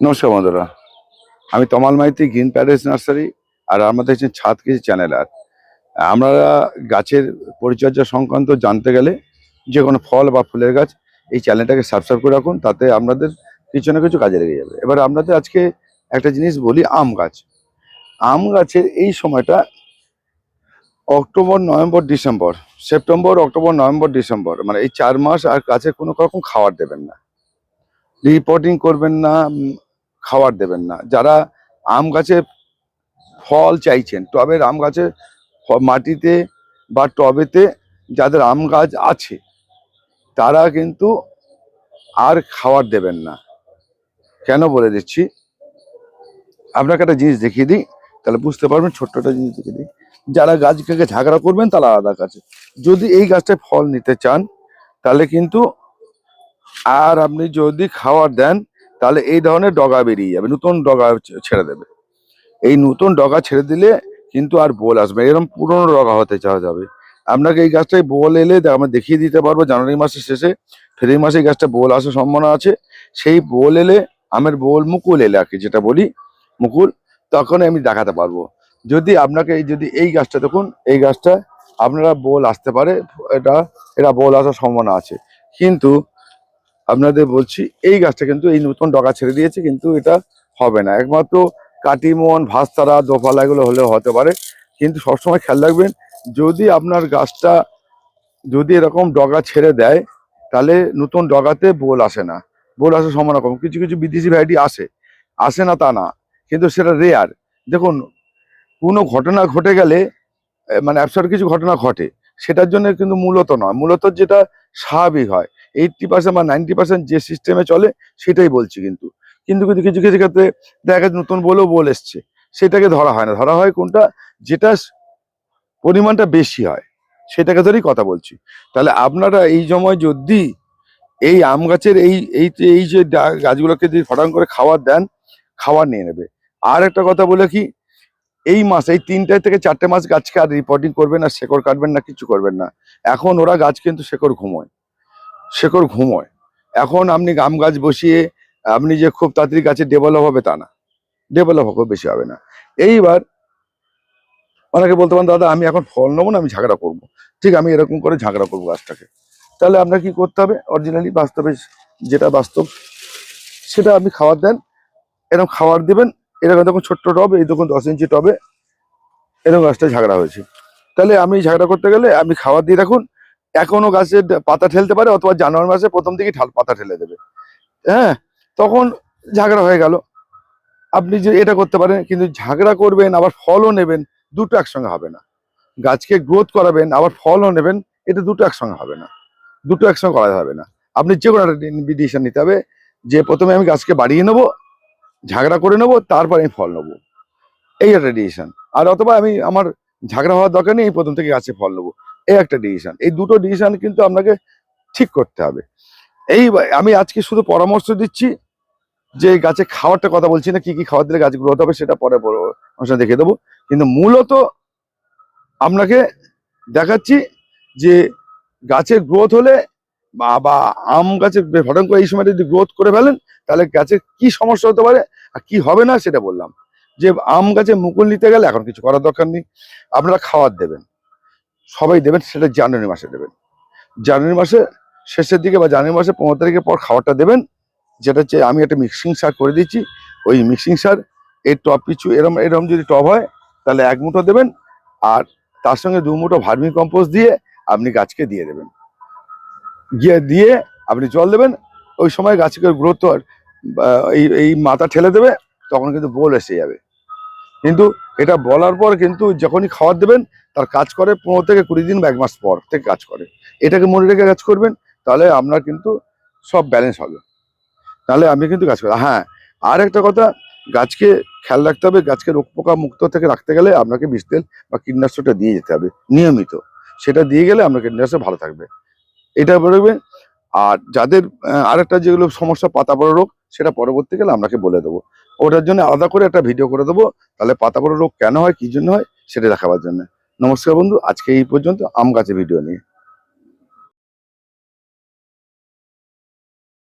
নমস্কার বন্ধুরা। আমি Tamal Maity, green Paris nursery আর আমাদের হচ্ছে ছাদ কৃষি চ্যানেল আর। আমরা গাছের পরিচর্যা সংক্রান্ত জানতে গেলে যে কোনো ফল বা ফুলের গাছ এই চ্যানেলটাকে সাবস্ক্রাইব করে রাখুন, তাতে আপনাদের কিছু না কিছু কাজে লেগে যাবে। এবার আপনাদের আজকে একটা জিনিস বলি, আম গাছ। আম গাছের এই সময়টা October, November, December, September, October, November, December মানে এই চার মাস আর গাছে কোনো রকম খাবার দেবেন না। রিপোর্টিং করবেন না খাবার দেবেন না। যারা আম গাছে ফল চাইছেন, টবের আম গাছে মাটিতে বা টবেতে যাদের আম গাছ আছে, তারা কিন্তু আর খাবার দেবেন না। কেন বলে দিচ্ছি? আপনাকে একটা জিনিস দেখিয়ে দিই, তাহলে বুঝতে পারবেন, ছোট্ট একটা জিনিস দেখিয়ে দিই। যারা গাছকে ঝাগড়া করবেন, তারা আলাদা কাছে যদি এই গাছটায় ফল নিতে চান, তাহলে কিন্তু আর আপনি যদি খাবার দেন তাহলে এই ধরনের ডগা বেরিয়ে যাবে, নতুন ডগা ছেড়ে দেবে। এই নতুন ডগা ছেড়ে দিলে কিন্তু আর বোল আসবে। এরকম পুরনো ডগা হতে চাওয়া যাবে। আপনাকে এই গাছটায় বোল এলে আমরা দেখিয়ে দিতে পারব জানুয়ারি মাসের শেষে, ফেব্রুয়ারি মাসে এই গাছটা বোল আসার সম্ভাবনা আছে। সেই বোল এলে আমের বোল মুকুল এলে আর কি যেটা বলি, মুকুল, তখন আমি দেখাতে পারব। যদি আপনাকে যদি এই গাছটা দেখুন, এই গাছটা আপনারা বোল আসতে পারে, এটা এটা বোল আসার সম্ভাবনা আছে। কিন্তু আপনাদের বলছি, এই গাছটা কিন্তু এই নতুন ডগা ছেড়ে দিয়েছে, কিন্তু এটা হবে না। একমাত্র কাটিমন ভাস্তারা দোপালা এগুলো হলেও হতে পারে। কিন্তু সবসময় খেয়াল রাখবেন, যদি আপনার গাছটা যদি এরকম ডগা ছেড়ে দেয়, তাহলে নতুন ডগাতে বোল আসে না। বোল আসার সমান রকম। কিছু কিছু বিদেশি ভ্যারাইটি আসে আসে না তা না, কিন্তু সেটা রেয়ার দেখুন, কোনো ঘটনা ঘটে গেলে মানে অ্যাবসার্ট কিছু ঘটনা ঘটে, সেটার জন্য কিন্তু মূলত নয়। মূলত যেটা স্বাভাবিক হয় এইটটি পার্সেন্ট বা নাইনটি পার্সেন্ট যে সিস্টেমে চলে, সেটাই বলছি কিন্তু। কিন্তু কিন্তু কিছু কিছু ক্ষেত্রে দেখা যাচ্ছে নতুন বলেও বল এসছে। সেটাকে ধরা হয় না। ধরা হয় কোনটা? যেটা পরিমাণটা বেশি হয়। সেটাকে ধরেই কথা বলছি। তাহলে আপনারা এই সময় যদি এই আম গাছের এই এই যে- এই যে গাছগুলোকে যদি ফটাং করে খাবার দেন খাবার নিয়ে নেবে। আর একটা কথা বলে কি, এই মাস, এই তিনটে থেকে চারটে মাস গাছকে আর রিপোর্টিং করবেন না, শেকড় কাটবেন না, কিছু করবেন না। এখন ওরা গাছ কিন্তু শেকড় ঘুমোয়। শেকড় ঘুমোয়। এখন আপনি আম গাছ বসিয়ে, আপনি যে খুব তাড়াতাড়ি গাছে ডেভেলপ হবে তা না। ডেভেলপ খুব বেশি হবে না। এইবার অনেকে বলতে পারেন, দাদা, আমি এখন ফল নেব না, আমি ঝাগড়া করব। ঠিক, আমি এরকম করে ঝাগড়া করব গাছটাকে। তাহলে আপনার কি করতে হবে? অরিজিনালি বাস্তবে যেটা বাস্তব, সেটা আপনি খাবার দেন। এরকম খাবার দেবেন, এরকম দেখুন ছোট্ট টব, এই দেখুন দশ ইঞ্চি টবে এরকম গাছটা ঝাগড়া হয়েছে। তাহলে আমি ঝাগড়া করতে গেলে আপনি খাবার দিয়ে রাখুন এখনও গাছের পাতা ঠেলতে পারে, অথবা জানুয়ারি মাসে প্রথম ঠাল পাতা ঠেলে দেবে। হ্যাঁ তখন ঝাগড়া হয়ে গেল। আপনি যে এটা করতে পারেন, কিন্তু ঝাগড়া করবেন, আবার ফলও নেবেন, দুটো একসঙ্গে হবে না। গাছকে গ্রোথ করাবেন, আবার ফলও নেবেন, এটা দুটো একসঙ্গে হবে না। দুটো একসঙ্গে করা যাবে না। আপনি যে কোনো একটা ডিসিশন নিতে হবে, যে প্রথমে আমি গাছকে বাড়িয়ে নেব ঝাগড়া করে নেব, তারপর আমি ফল নেব। এই একটা ডিসিশন আর অথবা আমি, আমার ঝাগড়া হওয়ার দরকার নেই প্রথম থেকে গাছে ফল নেব। এই একটা ডিসিশন এই দুটো ডিসিশন কিন্তু আপনাকে ঠিক করতে হবে। এই আমি আজকে শুধু পরামর্শ দিচ্ছি যে গাছে খাওয়ারটা কথা বলছি না, কি কি খাবার দিলে গাছ গ্রোথ হবে সেটা পরে অনুষ্ঠানে দেখে দেবো। কিন্তু মূলত আপনাকে দেখাচ্ছি যে গাছের গ্রোথ হলে বা আম গাছের হঠাৎ করে এই সময় যদি গ্রোথ করে ফেলেন, তাহলে গাছের কি সমস্যা হতে পারে আর কি হবে না সেটা বললাম। যে আম গাছে মুকুল নিতে গেলে এখন কিছু করার দরকার নেই। আপনারা খাবার দেবেন। সবাই দেবেন, সেটা জানুয়ারি মাসে দেবেন। জানুয়ারি মাসে, শেষের দিকে বা জানুয়ারি মাসে পনেরো তারিখের পর খাবারটা দেবেন, যেটা হচ্ছে আমি একটা মিক্সিং সার করে দিচ্ছি ওই মিক্সিং সার, এই টপ পিছু এরম এরম যদি টপ হয়, তাহলে এক মুঠো দেবেন, আর তার সঙ্গে দু মুঠো ভার্মি কম্পোস্ট দিয়ে আপনি গাছকে দিয়ে দেবেন। গিয়ে দিয়ে আপনি জল দেবেন, ওই সময় গাছকে গ্রোথ এই এই মাথা ঠেলে দেবে, তখন কিন্তু বোল এসে যাবে। কিন্তু এটা বলার পর কিন্তু যখনই খাবার দেবেন, তার কাজ করে পনেরো থেকে কুড়ি দিন বা এক মাস পর থেকে কাজ করে। এটাকে মনে রেখে কাজ করবেন, তাহলে আপনার কিন্তু সব ব্যালেন্স হবে। তাহলে আমি কিন্তু কাজ করেন হ্যাঁ আর একটা কথা, গাছকে খেয়াল রাখতে হবে, গাছকে রোগ পোকা মুক্ত থেকে রাখতে গেলে আপনাকে বিষ তেল বা কীটনাশকটা দিয়ে যেতে হবে, নিয়মিত। সেটা দিয়ে গেলে আপনার কীটনাশক ভালো থাকবে। এটা বলবে আর যাদের আরেকটা যেগুলো সমস্যা পাতা বড় রোগ সেটা পরবর্তীকালে আপনাকে বলে দেবো। ওটার জন্য আলাদা করে একটা ভিডিও করে দেবো, তাহলে পাতা বড় রোগ কেন হয়, কি জন্য হয়, সেটা দেখাবার জন্য। নমস্কার বন্ধু, আজকে এই পর্যন্ত। আম গাছে ভিডিও নিয়ে।